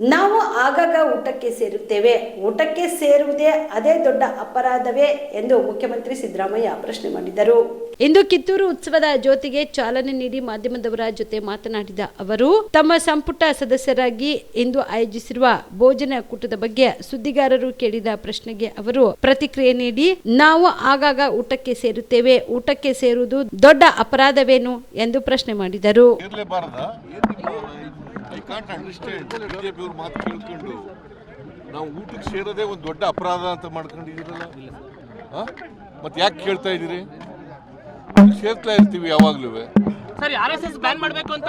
ನಾವು ಆಗಾಗ ಊಟಕ್ಕೆ ಸೇರುತ್ತೇವೆ. ಊಟಕ್ಕೆ ಸೇರುವುದೇ ಅದೇ ದೊಡ್ಡ ಅಪರಾಧವೇ ಎಂದು ಮುಖ್ಯಮಂತ್ರಿ ಸಿದ್ದರಾಮಯ್ಯ ಪ್ರಶ್ನೆ ಮಾಡಿದರು. ಇಂದು ಕಿತ್ತೂರು ಉತ್ಸವದ ಜ್ಯೋತಿಗೆ ಚಾಲನೆ ನೀಡಿ ಮಾಧ್ಯಮದವರ ಜೊತೆ ಮಾತನಾಡಿದ ಅವರು ತಮ್ಮ ಸಂಪುಟ ಸದಸ್ಯರಾಗಿ ಇಂದು ಆಯೋಜಿಸಿರುವ ಭೋಜನ ಕೂಟದ ಬಗ್ಗೆ ಸುದ್ದಿಗಾರರು ಕೇಳಿದ ಪ್ರಶ್ನೆಗೆ ಅವರು ಪ್ರತಿಕ್ರಿಯೆ ನೀಡಿ ನಾವು ಆಗಾಗ ಊಟಕ್ಕೆ ಸೇರುತ್ತೇವೆ. ಊಟಕ್ಕೆ ಸೇರುವುದು ದೊಡ್ಡ ಅಪರಾಧವೇನು ಎಂದು ಪ್ರಶ್ನೆ ಮಾಡಿದರು. ಕಾಂಟ್ ಅಂಡರ್ಸ್ಟ್ಯಾಂಡ್ ಬಿಜೆಪಿ ಅವ್ರ ಮಾತು ಕೇಳ್ಕೊಂಡು ನಾವು ಊಟಕ್ಕೆ ಸೇರೋದೇ ಒಂದು ದೊಡ್ಡ ಅಪರಾಧ ಅಂತ ಮಾಡ್ಕೊಂಡಿದ್ದೀರಲ್ಲ? ಮತ್ತೆ ಯಾಕೆ ಕೇಳ್ತಾ ಇದ್ದೀರಿ? ಸೇರ್ತಾ ಇರ್ತೀವಿ ಯಾವಾಗ್ಲೂ. ಸರಿ ಆರ್ ಎಸ್ ಎಸ್ ಬ್ಯಾನ್ ಮಾಡಬೇಕು ಅಂತ